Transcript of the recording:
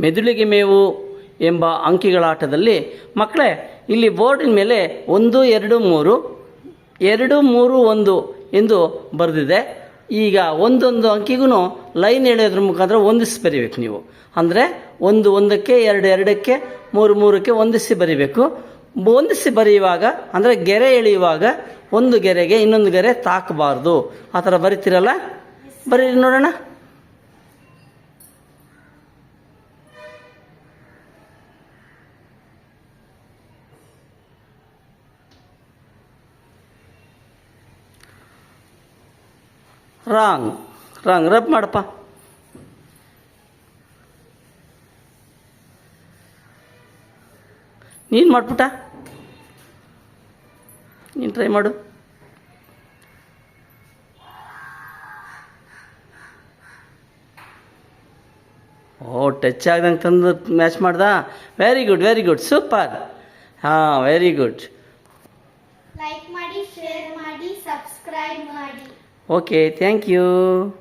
ಮೆದುಳಿಗೆ ಮೇವು ಎಂಬ ಅಂಕಿಗಳ ಆಟದಲ್ಲಿ ಮಕ್ಕಳೇ, ಇಲ್ಲಿ ಬೋರ್ಡಿನ ಮೇಲೆ ಒಂದು, ಎರಡು, ಮೂರು ಎರಡು, ಮೂರು, ಒಂದು ಎಂದು ಬರೆದಿದೆ. ಈಗ ಒಂದೊಂದು ಅಂಕಿಗೂ ಲೈನ್ ಎಳೆಯೋದ್ರ ಮುಖಾಂತರ ಹೊಂದಿಸಿ ಬರೀಬೇಕು ನೀವು. ಅಂದರೆ ಒಂದು, ಒಂದಕ್ಕೆ, ಎರಡು, ಎರಡಕ್ಕೆ, ಮೂರು, ಮೂರಕ್ಕೆ ಹೊಂದಿಸಿ ಬರೀಬೇಕು. ಹೊಂದಿಸಿ ಬರೆಯುವಾಗ, ಅಂದರೆ ಗೆರೆ ಎಳೆಯುವಾಗ ಒಂದು ಗೆರೆಗೆ ಇನ್ನೊಂದು ಗೆರೆ ತಾಕಬಾರ್ದು. ಆ ಥರ ಬರಿತೀರಲ್ಲ? ಬರೀರಿ ನೋಡೋಣ. ರಾಂಗ್ ರಾಂಗ್, ರಬ್ ಮಾಡಪ್ಪ. ನೀನು ಮಾಡ್ಬಿಟ್ಟ? ನೀನು ಟ್ರೈ ಮಾಡು. ಓ ಟಚ್ ಆಗ್ದಂಗೆ ತಂದು ಮ್ಯಾಚ್ ಮಾಡ್ದ? Very good very good super ಹಾಂ ವೆರಿ ಗುಡ್ ಲೈಕ್ ಮಾಡಿ ಶೇರ್ ಮಾಡಿ ಸಬ್ಸ್ಕ್ರೈಬ್ ಮಾಡಿ. Okay, thank you.